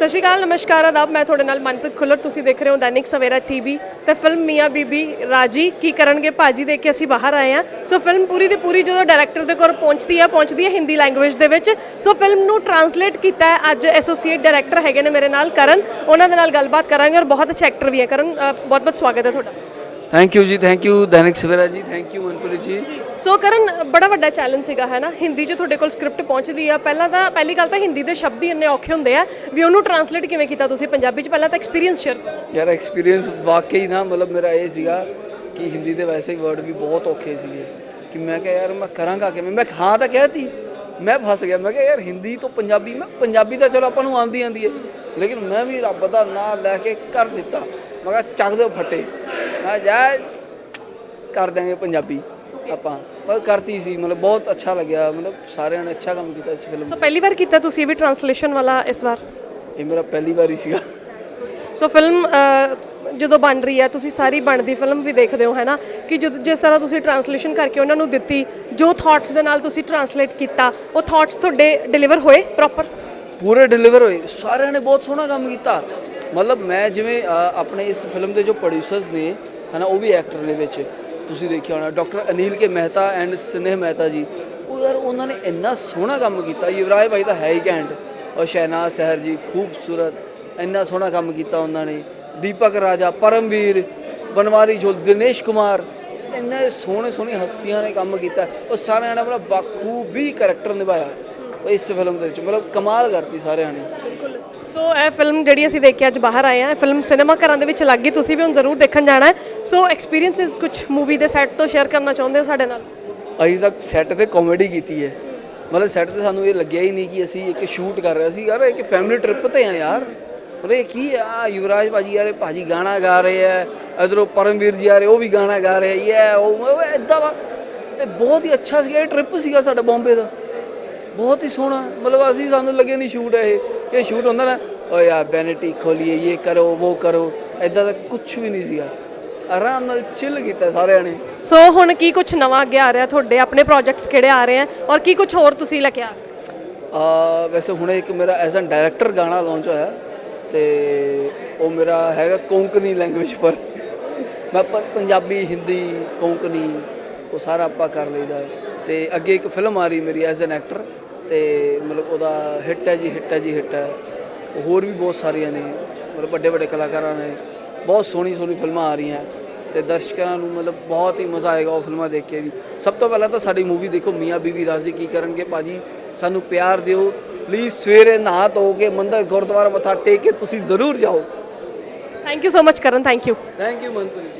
ਸਤਿ ਸ਼੍ਰੀ ਅਕਾਲ ਨਮਸਕਾਰ ਆਦਾਬ। ਮੈਂ ਤੁਹਾਡੇ ਨਾਲ ਮਨਪ੍ਰੀਤ ਖੁੱਲਰ। ਤੁਸੀਂ ਦੇਖ ਰਹੇ ਹੋ ਦੈਨਿਕ ਸਵੇਰਾ ਟੀਵੀ ਤੇ ਫਿਲਮ ਮੀਆਂ ਬੀਬੀ ਰਾਜੀ ਕੀ ਕਰਨਗੇ? ਭਾਜੀ ਦੇਖ ਕੇ ਅਸੀਂ ਬਾਹਰ ਆਏ ਹਾਂ। ਸੋ ਫਿਲਮ ਪੂਰੀ ਦੀ ਪੂਰੀ ਜਦੋਂ ਡਾਇਰੈਕਟਰ ਦੇ ਕੋਲ ਪਹੁੰਚਦੀ ਹੈ ਪਹੁੰਚਦੀ ਹੈ ਹਿੰਦੀ ਲੈਂਗੁਏਜ ਦੇ ਵਿੱਚ। ਸੋ ਫਿਲਮ ਨੂੰ ਟਰਾਂਸਲੇਟ ਕੀਤਾ ਹੈ ਅੱਜ ਐਸੋਸੀਏਟ ਡਾਇਰੈਕਟਰ ਹੈਗੇ ਨੇ ਮੇਰੇ ਨਾਲ ਕਰਨ। ਉਹਨਾਂ ਦੇ ਨਾਲ ਗੱਲਬਾਤ ਕਰਾਂਗੇ ਔਰ ਬਹੁਤ ਅੱਛੇ ਐਕਟਰ ਵੀ ਹੈ। ਕਰਨ ਬਹੁਤ ਬਹੁਤ ਸਵਾਗਤ ਹੈ ਤੁਹਾਡਾ। ਥੈਂਕ ਯੂ ਜੀ thank you Dainik Savera ji thank you Manpreet ji. ਸੋ ਕਰਨ ਬੜਾ ਵੱਡਾ ਚੈਲੰਜ ਸੀਗਾ, ਹੈ ਨਾ? ਹਿੰਦੀ 'ਚ ਤੁਹਾਡੇ ਕੋਲ ਸਕ੍ਰਿਪਟ ਪਹੁੰਚਦੀ ਆ, ਪਹਿਲਾਂ ਤਾਂ, ਪਹਿਲੀ ਗੱਲ ਤਾਂ ਹਿੰਦੀ ਦੇ ਸ਼ਬਦ ਹੀ ਇੰਨੇ ਔਖੇ ਹੁੰਦੇ ਆ। ਵੀ ਉਹਨੂੰ ਟਰਾਂਸਲੇਟ ਕਿਵੇਂ ਕੀਤਾ ਤੁਸੀਂ ਪੰਜਾਬੀ 'ਚ? ਪਹਿਲਾਂ ਤਾਂ ਐਕਸਪੀਰੀਅੰਸ ਸ਼ੇਅਰ ਯਾਰ ਐਕਸਪੀਰੀਅੰਸ ਵਾਕਈ ਨਾ, ਮਤਲਬ ਮੇਰਾ ਇਹ ਸੀਗਾ ਕਿ ਹਿੰਦੀ ਦੇ ਵੈਸੇ ਹੀ ਵਰਡ ਵੀ ਬਹੁਤ ਔਖੇ ਸੀਗੇ। ਕਿ ਮੈਂ ਕਿਹਾ, ਯਾਰ, ਮੈਂ ਕਰਾਂਗਾ ਕਿਵੇਂ? ਮੈਂ ਹਾਂ, ਤਾਂ ਕਹਿਤੀ ਮੈਂ ਫਸ ਗਿਆ। ਮੈਂ ਕਿਹਾ, ਯਾਰ, ਹਿੰਦੀ ਤੋਂ ਪੰਜਾਬੀ, ਮੈਂ ਪੰਜਾਬੀ ਤਾਂ ਚਲੋ ਆਪਾਂ ਨੂੰ ਆਂਦੀ ਆਂਦੀ ਹੈ। ਲੇਕਿਨ ਮੈਂ ਵੀ ਰੱਬ ਦਾ ਨਾਮ ਲੈ ਕੇ ਕਰ ਦਿੱਤਾ। ਮੈਂ ਕਿਹਾ, ਚੱਕ ਦਿਓ ਫੱਟੇ। ਮੈਂ ਜਾ, ਕਰ ਦਾਂਗੇ ਪੰਜਾਬੀ। ਆਪਾਂ। ਪਰ ਕਰਤੀ ਸੀ ਮਤਲਬ ਬਹੁਤ ਅੱਛਾ ਲੱਗਿਆ ਮਤਲਬ ਸਾਰਿਆਂ ਨੇ ਅੱਛਾ ਕੰਮ ਕੀਤਾ ਇਸ ਫਿਲਮ ਸੋ ਪਹਿਲੀ ਵਾਰ ਕੀਤਾ ਤੁਸੀਂ ਇਹ ਵੀ ਟਰਾਂਸਲੇਸ਼ਨ ਵਾਲਾ ਇਸ ਵਾਰ? ਇਹ ਮੇਰਾ ਪਹਿਲੀ ਵਾਰੀ ਸੀਗਾ। ਸੋ ਫਿਲਮ ਜਦੋਂ ਬਣ ਰਹੀ ਹੈ ਤੁਸੀਂ ਸਾਰੀ ਬਣਦੀ ਫਿਲਮ ਵੀ ਦੇਖਦੇ ਹੋ ਹੈ ਨਾ ਕਿ ਜਿਸ ਤਰ੍ਹਾਂ ਤੁਸੀਂ ਟਰਾਂਸਲੇਸ਼ਨ ਕਰਕੇ ਉਹਨਾਂ ਨੂੰ ਦਿੱਤੀ ਜੋ ਥਾਟਸ ਦੇ ਨਾਲ ਤੁਸੀਂ ਟਰਾਂਸਲੇਟ ਕੀਤਾ ਉਹ ਥਾਟਸ ਤੁਹਾਡੇ ਡਿਲੀਵਰ ਹੋਏ ਪ੍ਰੋਪਰ ਪੂਰੇ ਡਿਲੀਵਰ ਹੋਏ। ਸਾਰਿਆਂ ਨੇ ਬਹੁਤ ਸੋਹਣਾ ਕੰਮ ਕੀਤਾ। ਮਤਲਬ ਮੈਂ ਜਿਵੇਂ ਆਪਣੇ ਇਸ ਫਿਲਮ ਦੇ ਜੋ ਪ੍ਰੋਡਿਊਸਰਸ ਨੇ ਹਨਾ ਉਹ ਵੀ ਐਕਟਰ ਨੇ ਵਿੱਚ। ਤੁਸੀਂ ਦੇਖਿਆ ਹੋਣਾ doctor Anil K Mehta and Sneh Mehta ਜੀ। ਉਹ ਯਾਰ ਉਹਨਾਂ ਨੇ ਇੰਨਾ ਸੋਹਣਾ ਕੰਮ ਕੀਤਾ, ਯੁਵਰਾਜ ਭਾਈ ਤਾਂ ਹੈ ਹੀ ਘੈਂਟ। ਔਰ ਸ਼ਹਿਨਾਜ਼ ਸਹਿਰ ਜੀ, ਖੂਬਸੂਰਤ, ਇੰਨਾ ਸੋਹਣਾ ਕੰਮ ਕੀਤਾ ਉਹਨਾਂ ਨੇ। ਦੀਪਕ ਰਾਜਾ, ਪਰਮਵੀਰ, ਬਨਵਾਰੀ ਝੋਲ ਦਿਨੇਸ਼ ਕੁਮਾਰ, ਇੰਨੇ ਸੋਹਣੇ ਸੋਹਣੀ ਹਸਤੀਆਂ ਨੇ ਕੰਮ ਕੀਤਾ। ਉਹ ਸਾਰਿਆਂ ਨੇ ਆਪਣਾ ਬਾਖੂਬੀ ਕਰੈਕਟਰ ਨਿਭਾਇਆ। ਇਸ ਫਿਲਮ ਦੇ ਵਿੱਚ, ਮਤਲਬ ਕਮਾਲ ਕਰਤੀ ਸਾਰਿਆਂ ਨੇ। ਸੋ ਇਹ ਫਿਲਮ ਜਿਹੜੀ ਅਸੀਂ ਦੇਖ ਕੇ ਅੱਜ ਬਾਹਰ ਆਏ ਆ ਇਹ ਫਿਲਮ ਸਿਨੇਮਾ ਘਰਾਂ ਦੇ ਵਿੱਚ ਲੱਗ ਗਈ ਤੁਸੀਂ ਵੀ ਹੁਣ ਜ਼ਰੂਰ ਦੇਖਣ ਜਾਣਾ ਹੈ। ਸੋ ਐਕਸਪੀਰੀਐਂਸਸ ਕੁਝ ਮੂਵੀ ਦੇ ਸੈੱਟ ਤੋਂ ਸ਼ੇਅਰ ਕਰਨਾ ਚਾਹੁੰਦੇ ਹੋ ਸਾਡੇ ਨਾਲ? ਅਸੀਂ ਤਾਂ ਸੈੱਟ ਤੇ ਕਾਮੇਡੀ ਕੀਤੀ ਹੈ। ਮਤਲਬ ਸੈੱਟ ਤੇ ਸਾਨੂੰ ਇਹ ਲੱਗਿਆ ਹੀ ਨਹੀਂ ਕਿ ਅਸੀਂ ਇੱਕ ਸ਼ੂਟ ਕਰ ਰਹੇ ਸੀ ਯਾਰ, ਇੱਕ ਫੈਮਿਲੀ ਟ੍ਰਿਪ ਤੇ ਆ ਯਾਰ। ਮਤਲਬ ਇਹ ਕੀ ਆ ਯੁਵਰਾਜ ਭਾਜੀ ਯਾਰ, ਇਹ ਭਾਜੀ ਗਾਣਾ ਗਾ ਰਹੇ ਆ। ਇਧਰੋਂ ਪਰਮਵੀਰ ਜੀ ਆ ਰਹੇ, ਉਹ ਵੀ ਗਾਣਾ ਗਾ ਰਹੇ ਆ। ਉਹ ਇਦਾਂ ਵਾ। ਇਹ ਬਹੁਤ ਹੀ ਅੱਛਾ ਸੀਗਾ, ਇਹ ਟ੍ਰਿਪ ਸੀਗਾ ਸਾਡਾ ਬੰਬੇ ਦਾ। ਬਹੁਤ ਹੀ ਸੋਹਣਾ। ਮਤਲਬ ਅਸੀਂ ਸਾਨੂੰ ਲੱਗੇ ਨਹੀਂ ਸ਼ੂਟ ਹੈ ਇਹ। ਇਹ ਸ਼ੂਟ ਹੁੰਦਾ ਨਾ ਓ ਯਾਰ ਵੈਨਿਟੀ ਖੋਲੀਏ ਇਹ ਕਰੋ ਉਹ ਕਰੋ ਇਦਾਂ ਦਾ ਕੁਝ ਵੀ ਨਹੀਂ ਸੀਗਾ ਆਰਾਮ ਨਾਲ ਚਿੱਲ ਕੀਤਾ ਸਾਰਿਆਂ ਨੇ ਸੋ ਹੁਣ ਕੀ ਕੁਝ ਨਵਾਂ ਅੱਗੇ ਆ ਰਿਹਾ ਤੁਹਾਡੇ ਆਪਣੇ ਪ੍ਰੋਜੈਕਟਸ ਕਿਹੜੇ ਆ ਰਹੇ ਆ ਔਰ ਕੀ ਕੁਝ ਹੋਰ ਤੁਸੀਂ ਲੈ ਕੇ ਆ? ਆ ਵੈਸੇ ਹੁਣੇ ਇੱਕ ਮੇਰਾ ਐਜ਼ ਅ ਡਾਇਰੈਕਟਰ ਗਾਣਾ ਲਾਂਚ ਹੋਇਆ ਤੇ ਉਹ ਮੇਰਾ ਹੈਗਾ ਕੋਂਕਣੀ ਲੈਂਗੁਏਜ ਪਰ ਮੈਂ ਪੰਜਾਬੀ ਹਿੰਦੀ ਕੋਂਕਣੀ ਉਹ ਸਾਰਾ ਆਪਾਂ ਕਰ ਲਈਦਾ। ਤੇ ਅੱਗੇ ਇੱਕ ਫਿਲਮ ਆ ਰਹੀ ਮੇਰੀ ਐਜ਼ ਐਨ ਐਕਟਰ ਤੇ ਮਤਲਬ ਉਹਦਾ ਹਿੱਟ ਹੈ ਜੀ ਹਿੱਟ ਹੈ ਜੀ ਹਿੱਟ ਹੈ। ਹੋਰ ਵੀ ਬਹੁਤ ਸਾਰੀਆਂ ਨੇ ਮਤਲਬ ਵੱਡੇ ਵੱਡੇ ਕਲਾਕਾਰਾਂ ਨੇ। ਬਹੁਤ ਸੋਹਣੀ ਸੋਹਣੀ ਫਿਲਮਾਂ ਆ ਰਹੀਆਂ। ਤੇ ਦਰਸ਼ਕਾਂ ਨੂੰ ਮਤਲਬ ਬਹੁਤ ਹੀ ਮਜ਼ਾ ਆਏਗਾ ਉਹ ਫਿਲਮਾਂ ਦੇਖ ਕੇ ਵੀ। ਸਭ ਤੋਂ ਪਹਿਲਾਂ ਤਾਂ ਸਾਡੀ ਮੂਵੀ ਦੇਖੋ ਮੀਆਂ ਬੀਵੀ ਰਾਜ਼ੀ ਕੀ ਕਰਨਗੇ ਭਾਜੀ? ਸਾਨੂੰ ਪਿਆਰ ਦਿਓ। ਪਲੀਜ਼ ਸਵੇਰੇ ਨਹਾ ਧੋ ਕੇ ਮੰਦਰ ਗੁਰਦੁਆਰਾ ਮੱਥਾ ਟੇਕ ਕੇ ਤੁਸੀਂ ਜ਼ਰੂਰ ਜਾਓ। Thank you so much Karan thank you thank you Manpreet ji.